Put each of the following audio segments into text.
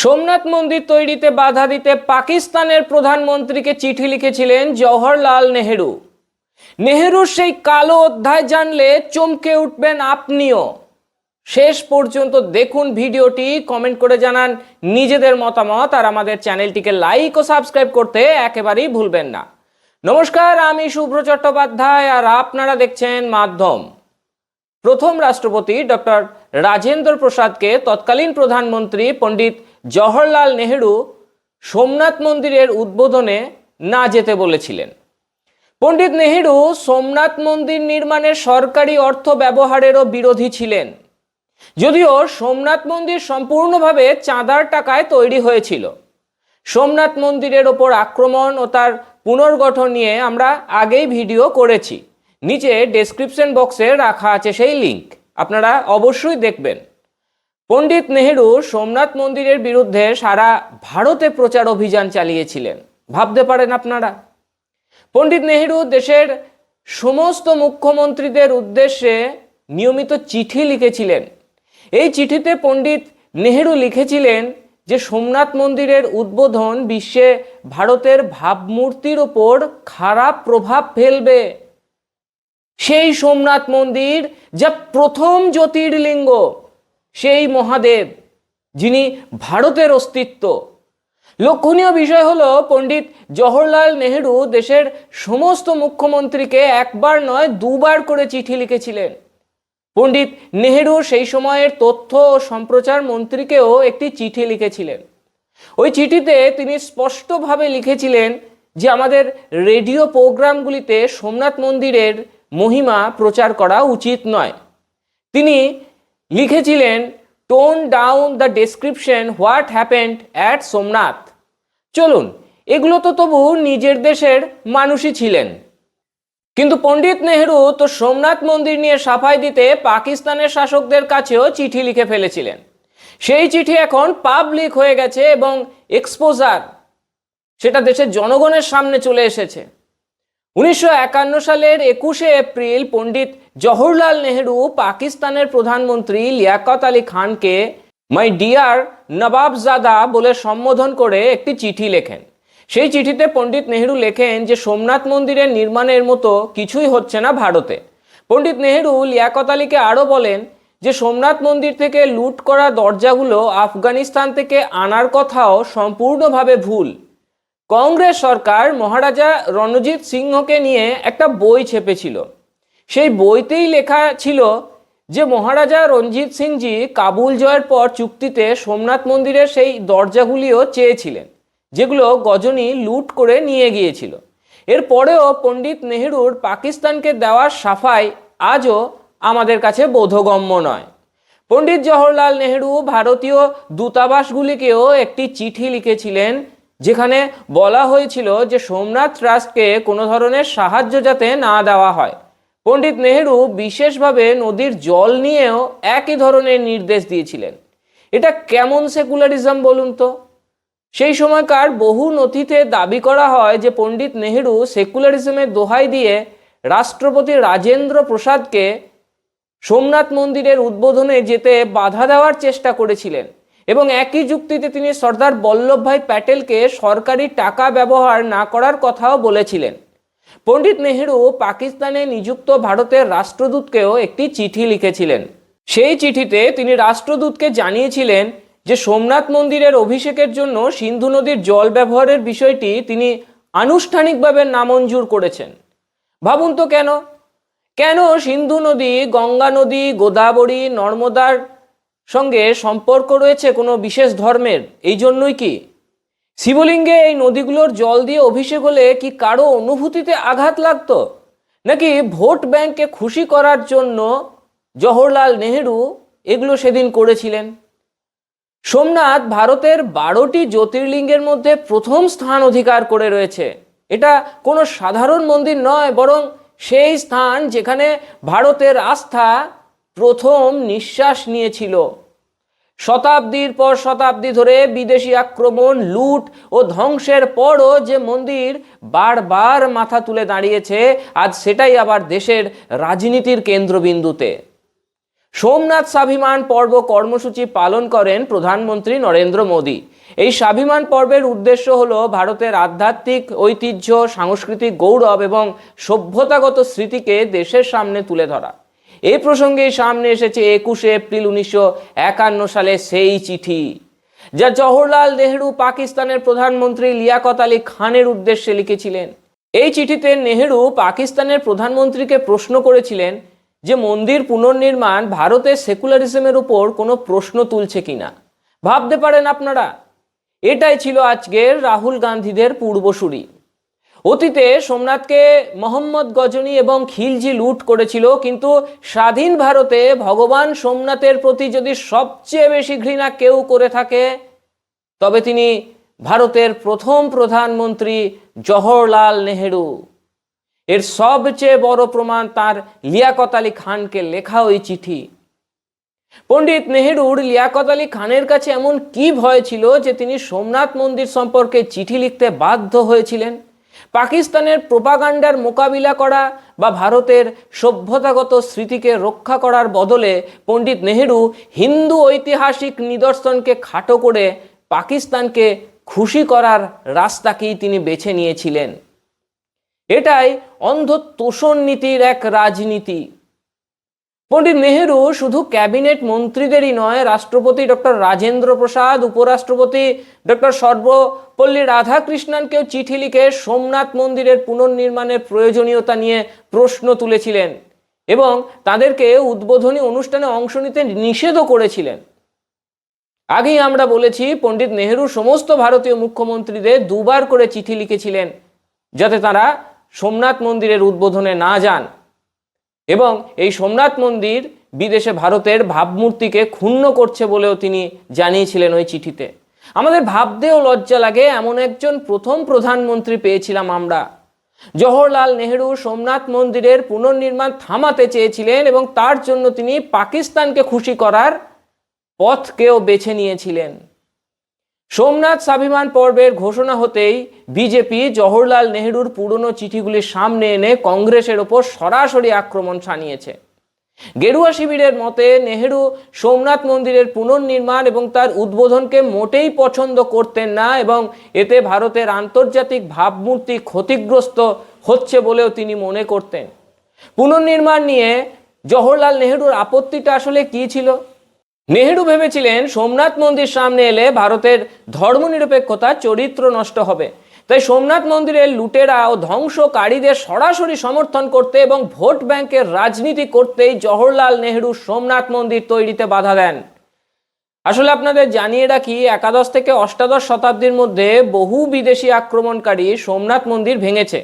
সোমনাথ মন্দির তৈরিতে বাধা দিতে পাকিস্তানের প্রধানমন্ত্রীকে চিঠি লিখেছিলেন জওহরলাল নেহেরু। নেহেরুর সেই কালো অধ্যায় জানলে চমকে উঠবেন আপনিও। শেষ পর্যন্ত দেখুন ভিডিওটি, কমেন্ট করে জানান নিজেদের মতামত আর আমাদের চ্যানেলটিকে লাইক ও সাবস্ক্রাইব করতে একেবারেই ভুলবেন না। নমস্কার, আমি শুভ্র চট্টোপাধ্যায় আর আপনারা দেখছেন মাধ্যম। প্রথম রাষ্ট্রপতি ডক্টর রাজেন্দ্র প্রসাদকে তৎকালীন প্রধানমন্ত্রী পণ্ডিত জওহরলাল নেহেরু সোমনাথ মন্দিরের উদ্বোধনে না যেতে বলেছিলেন। পণ্ডিত নেহেরু সোমনাথ মন্দির নির্মাণের সরকারি অর্থ ব্যবহারেরও বিরোধী ছিলেন। যদিও সোমনাথ মন্দির সম্পূর্ণভাবে চাঁদার টাকায় তৈরি হয়েছিল। সোমনাথ মন্দিরের ওপর আক্রমণ ও তার পুনর্গঠন নিয়ে আমরা আগেই ভিডিও করেছি। নিচে ডেসক্রিপশন বক্সে রাখা আছে সেই লিংক আপনারা অবশ্যই দেখবেন। পণ্ডিত নেহেরু সোমনাথ মন্দিরের বিরুদ্ধে সারা ভারতে প্রচার অভিযান চালিয়েছিলেন। ভাবতে পারেন আপনারা? পণ্ডিত নেহেরু দেশের সমস্ত মুখ্যমন্ত্রীদের উদ্দেশ্যে নিয়মিত চিঠি লিখেছিলেন। এই চিঠিতে পণ্ডিত নেহেরু লিখেছিলেন যে, সোমনাথ মন্দিরের উদ্বোধন বিশ্বে ভারতের ভাবমূর্তির ওপর খারাপ প্রভাব ফেলবে। সেই সোমনাথ মন্দির যা প্রথম জ্যোতির্লিঙ্গ সেই মহাদেব, যিনি ভারতের অস্তিত্ব। লক্ষণীয় বিষয় হলো, পণ্ডিত জওহরলাল নেহেরু দেশের সমস্ত মুখ্যমন্ত্রীকে একবার নয়, দুবার করে চিঠি লিখেছিলেন। পণ্ডিত নেহেরু সেই সময়ের তথ্য ও সম্প্রচার মন্ত্রীকেও একটি চিঠি লিখেছিলেন। ওই চিঠিতে তিনি স্পষ্টভাবে লিখেছিলেন যে আমাদের রেডিও প্রোগ্রামগুলিতে সোমনাথ মন্দিরের মহিমা প্রচার করা উচিত নয়। তিনি লিখেছিলেন tone down the description what happened at Somnath চলুন, এগুলো তো তবু নিজের দেশের মানুষই ছিলেন। কিন্তু পণ্ডিত নেহরু তো সোমনাথ মন্দির নিয়ে সাফাই দিতে পাকিস্তানের শাসকদের কাছেও চিঠি লিখে ফেলেছিলেন। সেই চিঠি এখন পাবলিক হয়ে গেছে এবং এক্সপোজার সেটা দেশের জনগণের সামনে চলে এসেছে। উনিশশো একান্ন সালের একুশে এপ্রিল পণ্ডিত জওহরলাল নেহরু পাকিস্তানের প্রধানমন্ত্রী লিয়াকত আলী খানকে মাই ডিয়ার নবাবজাদা বলে সম্বোধন করে একটি চিঠি লেখেন। সেই চিঠিতে পণ্ডিত নেহেরু লেখেন যে, সোমনাথ মন্দিরের নির্মাণের মতো কিছুই হচ্ছে না ভারতে। পণ্ডিত নেহরু লিয়াকত আলীকে আরও বলেন যে, সোমনাথ মন্দির থেকে লুট করা দরজাগুলো আফগানিস্তান থেকে আনার কথাও সম্পূর্ণভাবে ভুল। কংগ্রেস সরকার মহারাজা রণজিৎ সিংহকে নিয়ে একটা বই ছেপেছিল। সেই বইতেই লেখা ছিল যে, মহারাজা রঞ্জিত সিংজি কাবুল জয়ের পর চুক্তিতে সোমনাথ মন্দিরের সেই দরজাগুলিও চেয়েছিলেন, যেগুলো গজনী লুট করে নিয়ে গিয়েছিল। এরপরেও পণ্ডিত নেহরুর পাকিস্তানকে দেওয়ার সাফাই আজও আমাদের কাছে বোধগম্য নয়। পণ্ডিত জওহরলাল নেহেরু ভারতীয় দূতাবাসগুলিকেও একটি চিঠি লিখেছিলেন যেখানে বলা হয়েছিল যে সোমনাথ ট্রাস্টকে কোনো ধরনের সাহায্য যাতে না দেওয়া হয়। পণ্ডিত নেহেরু বিশেষভাবে নদীর জল নিয়েও একই ধরনের নির্দেশ দিয়েছিলেন। এটা কেমন সেকুলারিজম বলুন তো? সেই সময়কার বহু নথিতে দাবি করা হয় যে পণ্ডিত নেহেরু সেকুলারিজমের দোহাই দিয়ে রাষ্ট্রপতি রাজেন্দ্র প্রসাদকে সোমনাথ মন্দিরের উদ্বোধনে যেতে বাধা দেওয়ার চেষ্টা করেছিলেন। এবং একই যুক্তিতে তিনি সর্দার বল্লভভাই প্যাটেলকে সরকারি টাকা ব্যবহার না করার কথাও বলেছিলেন। পণ্ডিত নেহেরু পাকিস্তানে নিযুক্ত ভারতের রাষ্ট্রদূতকেও একটি চিঠি লিখেছিলেন। সেই চিঠিতে তিনি রাষ্ট্রদূতকে জানিয়েছিলেন যে সোমনাথ মন্দিরের অভিষেকের জন্য সিন্ধু নদীর জল ব্যবহারের বিষয়টি তিনি আনুষ্ঠানিকভাবে নামঞ্জুর করেছেন। ভাবুন তো কেন? কেন সিন্ধু নদী, গঙ্গা নদী, গোদাবরী, নর্মদার সঙ্গে সম্পর্ক রয়েছে কোনো বিশেষ ধর্মের, এই জন্যই কি? শিবলিঙ্গে এই নদীগুলোর জল দিয়ে অভিষেক হলে কি কারও অনুভূতিতে আঘাত লাগতো? নাকি ভোট ব্যাংককে খুশি করার জন্য জওহরলাল নেহেরু এগুলো সেদিন করেছিলেন? সোমনাথ ভারতের বারোটি জ্যোতির্লিঙ্গের মধ্যে প্রথম স্থান অধিকার করে রয়েছে। এটা কোনো সাধারণ মন্দির নয়, বরং সেই স্থান যেখানে ভারতের আস্থা প্রথম নিঃশ্বাস নিয়েছিল। শতাব্দীর পর শতাব্দী ধরে বিদেশি আক্রমণ, লুট ও ধ্বংসের পরও যে মন্দির বারবার মাথা তুলে দাঁড়িয়েছে, আজ সেটাই আবার দেশের রাজনীতির কেন্দ্রবিন্দুতে। সোমনাথ স্বাভিমান পর্ব কর্মসূচি পালন করেন প্রধানমন্ত্রী নরেন্দ্র মোদী। এই স্বাভিমান পর্বের উদ্দেশ্য হল ভারতের আধ্যাত্মিক ঐতিহ্য, সাংস্কৃতিক গৌরব এবং সভ্যতাগত স্মৃতিকে দেশের সামনে তুলে ধরা। এই প্রসঙ্গে সামনে এসেছে একুশে এপ্রিল উনিশশো একান্ন সালে সেই চিঠি, যা জওহরলাল নেহরু পাকিস্তানের প্রধানমন্ত্রী লিয়াকত আলী খানের উদ্দেশ্যে লিখেছিলেন। এই চিঠিতে নেহেরু পাকিস্তানের প্রধানমন্ত্রীকে প্রশ্ন করেছিলেন যে মন্দির পুনর্নির্মাণ ভারতের সেকুলারিজমের উপর কোনো প্রশ্ন তুলছে কিনা। ভাবতে পারেন আপনারা, এটাই ছিল আজকের রাহুল গান্ধীদের পূর্বসূরি। অতীতে সোমনাথকে মোহাম্মদ গজনী এবং খিলজি লুট করেছিল, কিন্তু স্বাধীন ভারতে ভগবান সোমনাথের প্রতি যদি সবচেয়ে বেশি ঘৃণা কেউ করে থাকে, তবে তিনি ভারতের প্রথম প্রধানমন্ত্রী জওহরলাল নেহেরু। এর সবচেয়ে বড় প্রমাণ তার লিয়াকত আলী খানকে লেখা ওই চিঠি। পণ্ডিত নেহেরুর লিয়াকত আলী খানের কাছে এমন কি ভয় ছিল যে তিনি সোমনাথ মন্দির সম্পর্কে চিঠি লিখতে বাধ্য হয়েছিলেন? পাকিস্তানের প্রোপাগান্ডার মোকাবিলা করা বা ভারতের সভ্যতাগত স্মৃতিকে রক্ষা করার বদলে পণ্ডিত নেহেরু হিন্দু ঐতিহাসিক নিদর্শনকে খাটো করে পাকিস্তানকে খুশি করার রাস্তাকেই তিনি বেছে নিয়েছিলেন। এটাই অন্ধ তোষণ নীতির এক রাজনীতি। পণ্ডিত নেহেরু শুধু ক্যাবিনেট মন্ত্রীদেরই নয়, রাষ্ট্রপতি ডক্টর রাজেন্দ্র প্রসাদ, উপরাষ্ট্রপতি ডক্টর সর্বপল্লী রাধাকৃষ্ণনকেও চিঠি লিখে সোমনাথ মন্দিরের পুনর্নির্মাণের প্রয়োজনীয়তা নিয়ে প্রশ্ন তুলেছিলেন এবং তাদেরকে উদ্বোধনী অনুষ্ঠানে অংশ নিতে নিষেধও করেছিলেন। আগেই আমরা বলেছি, পণ্ডিত নেহেরু সমস্ত ভারতীয় মুখ্যমন্ত্রীদের দুবার করে চিঠি লিখেছিলেন, যাতে তারা সোমনাথ মন্দিরের উদ্বোধনে না যান। এবং এই সোমনাথ মন্দির বিদেশে ভারতের ভাবমূর্তিকে ক্ষুণ্ণ করছে বলেও তিনি জানিয়েছিলেন ওই চিঠিতে। আমাদের ভাবতেও লজ্জা লাগে, এমন একজন প্রথম প্রধানমন্ত্রী পেয়েছিলাম আমরা। জওহরলাল নেহেরু সোমনাথ মন্দিরের পুনর্নির্মাণ থামাতে চেয়েছিলেন এবং তার জন্য তিনি পাকিস্তানকে খুশি করার পথকেও বেছে নিয়েছিলেন। সোমনাথ স্বাভিমান পর্বের ঘোষণা হতেই বিজেপি, জওহরলাল নেহরুর পুরনো চিঠিগুলির সামনে এনে কংগ্রেসের ওপর সরাসরি আক্রমণ ছানিয়েছে। গেরুয়া শিবিরের মতে, নেহেরু সোমনাথ মন্দিরের পুনর্নির্মাণ এবং তার উদ্বোধনকে মোটেই পছন্দ করতেন না এবং এতে ভারতের আন্তর্জাতিক ভাবমূর্তি ক্ষতিগ্রস্ত হচ্ছে বলেও তিনি মনে করতেন। পুনর্নির্মাণ নিয়ে জওহরলাল নেহেরুর আপত্তিটা আসলে কী ছিল? নেহেরু ভেবেছিলেন সোমনাথ মন্দির সামনে এলে ভারতের ধর্মনিরপেক্ষতা, চরিত্র নষ্ট হবে। তাই সোমনাথ মন্দিরের লুটেরা ও ধ্বংসকারীদের সরাসরি সমর্থন করতে এবং ভোট ব্যাংকের রাজনীতি করতেই জওহরলাল নেহেরু সোমনাথ মন্দির তৈরিতে বাধা দেন। আসলে আপনাদের জানিয়ে রাখি, একাদশ থেকে অষ্টাদশ শতাব্দীর মধ্যে বহু বিদেশি আক্রমণকারী সোমনাথ মন্দির ভেঙেছে,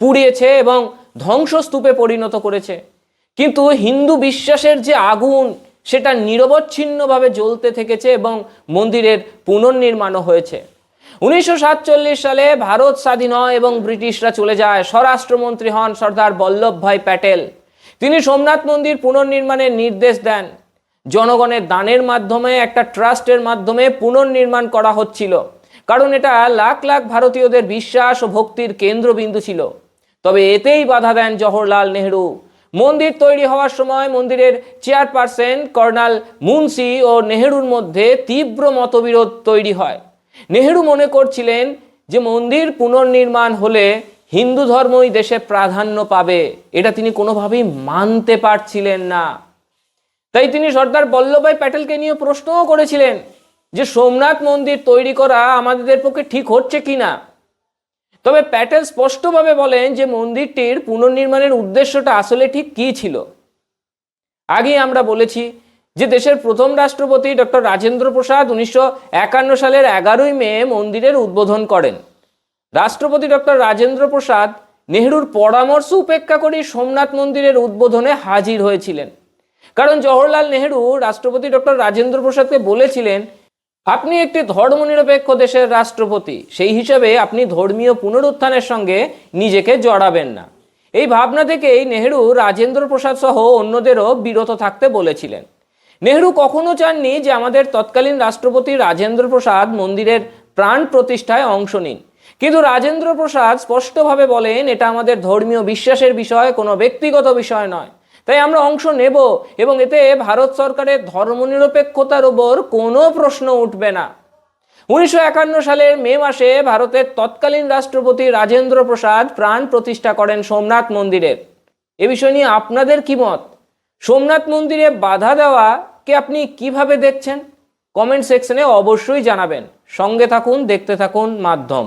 পুড়িয়েছে এবং ধ্বংসস্তূপে পরিণত করেছে। কিন্তু হিন্দু বিশ্বাসের যে আগুন সেটা নিরবচ্ছিন্নভাবে জ্বলতে থেকেছে এবং মন্দিরের পুনর্নির্মাণও হয়েছে। উনিশশো সাতচল্লিশ সালে ভারত স্বাধীন হয় এবং ব্রিটিশরা চলে যায়। স্বরাষ্ট্রমন্ত্রী হন সর্দার বল্লভভাই প্যাটেল। তিনি সোমনাথ মন্দির পুনর্নির্মাণের নির্দেশ দেন। জনগণের দানের মাধ্যমে, একটা ট্রাস্টের মাধ্যমে পুনর্নির্মাণ করা হচ্ছিল। কারণ এটা লাখ লাখ ভারতীয়দের বিশ্বাস ও ভক্তির কেন্দ্রবিন্দু ছিল। তবে এতেই বাধা দেন জওহরলাল নেহরু। মন্দির তৈরি হওয়ার সময় মন্দিরের চেয়ারপারসন কর্নাল মুন্সি ও নেহেরুর মধ্যে তীব্র মতবিরোধ তৈরি হয়। নেহেরু মনে করছিলেন যে মন্দির পুনর্নির্মাণ হলে হিন্দু ধর্মই দেশে প্রাধান্য পাবে। এটা তিনি কোনোভাবেই মানতে পারছিলেন না। তাই তিনি সর্দার বল্লভভাই প্যাটেলকে নিয়ে প্রশ্নও করেছিলেন যে সোমনাথ মন্দির তৈরি করা আমাদের পক্ষে ঠিক হচ্ছে কি না তবে প্যাটেল স্পষ্টভাবে বলেন যে মন্দিরটির পুনর্নির্মাণের উদ্দেশ্যটা আসলে ঠিক কী ছিল। আগেই আমরা বলেছি যে দেশের প্রথম রাষ্ট্রপতি ডক্টর রাজেন্দ্র প্রসাদ উনিশশো একান্ন সালের এগারোই মে মন্দিরের উদ্বোধন করেন। রাষ্ট্রপতি ডক্টর রাজেন্দ্র প্রসাদ নেহরুর পরামর্শ উপেক্ষা করে সোমনাথ মন্দিরের উদ্বোধনে হাজির হয়েছিলেন। কারণ জওহরলাল নেহরু রাষ্ট্রপতি ডক্টর রাজেন্দ্র প্রসাদকে বলেছিলেন আপনি একটি ধর্মনিরপেক্ষ দেশের রাষ্ট্রপতি। সেই হিসাবে আপনি ধর্মীয় পুনরুত্থানের সঙ্গে নিজেকে জড়াবেন না। এই ভাবনা থেকেই নেহেরু, রাজেন্দ্র প্রসাদ সহ অন্যদেরও বিরত থাকতে বলেছিলেন। নেহরু কখনো চাননি যে আমাদের তৎকালীন রাষ্ট্রপতি রাজেন্দ্র প্রসাদ মন্দিরের প্রাণ প্রতিষ্ঠায় অংশ নিন। কিন্তু রাজেন্দ্র প্রসাদ স্পষ্টভাবে বলেন, এটা আমাদের ধর্মীয় বিশ্বাসের বিষয়, কোনো ব্যক্তিগত বিষয় নয়। তাই আমরা অংশ নেব এবং এতে ভারত সরকারের ধর্মনিরপেক্ষতার ওপর কোনো প্রশ্ন উঠবে না। উনিশশো একান্ন সালের মে মাসে ভারতের তৎকালীন রাষ্ট্রপতি রাজেন্দ্র প্রসাদ প্রাণ প্রতিষ্ঠা করেন সোমনাথ মন্দিরের এ বিষয় নিয়ে আপনাদের কি মত? সোমনাথ মন্দিরে বাধা দেওয়া কে আপনি কীভাবে দেখছেন? কমেন্ট সেকশনে অবশ্যই জানাবেন। সঙ্গে থাকুন, দেখতে থাকুন মাধ্যম।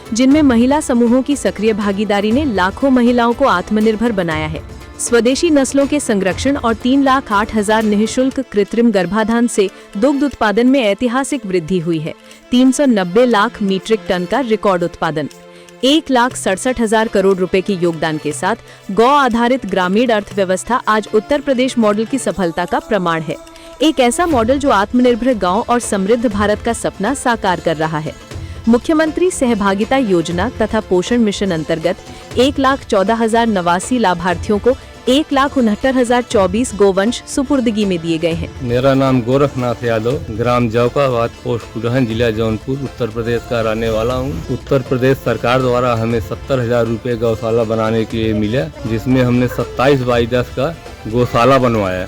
जिनमें महिला समूहों की सक्रिय भागीदारी ने लाखों महिलाओं को आत्मनिर्भर बनाया है। स्वदेशी नस्लों के संरक्षण और तीन लाख आठ हज़ार निःशुल्क कृत्रिम गर्भाधान से दुग्ध उत्पादन में ऐतिहासिक वृद्धि हुई है। 390 लाख मीट्रिक टन का रिकॉर्ड उत्पादन। एक लाख सड़सठ हज़ार करोड़ रुपए के योगदान के साथ गौ आधारित ग्रामीण अर्थव्यवस्था आज उत्तर प्रदेश मॉडल की सफलता का प्रमाण है। एक ऐसा मॉडल जो आत्मनिर्भर गाँव और समृद्ध भारत का सपना साकार कर रहा है। मुख्यमंत्री सहभागिता योजना तथा पोषण मिशन अंतर्गत एक लाख चौदह हज़ार नवासी लाभार्थियों को एक लाख उनहत्तर हज़ार चौबीस गोवंश सुपुर्दगी में दिए गए हैं। मेरा नाम गोरखनाथ यादव, ग्राम जौकाबाद पोस्ट कुडहन, जिला जौनपुर, उत्तर प्रदेश का रहने वाला हूँ। उत्तर प्रदेश सरकार द्वारा हमें सत्तर हज़ार रूपए गौशाला बनाने के लिए मिला, जिसमें हमने सत्ताईस बाई दस का गौशाला बनवाया।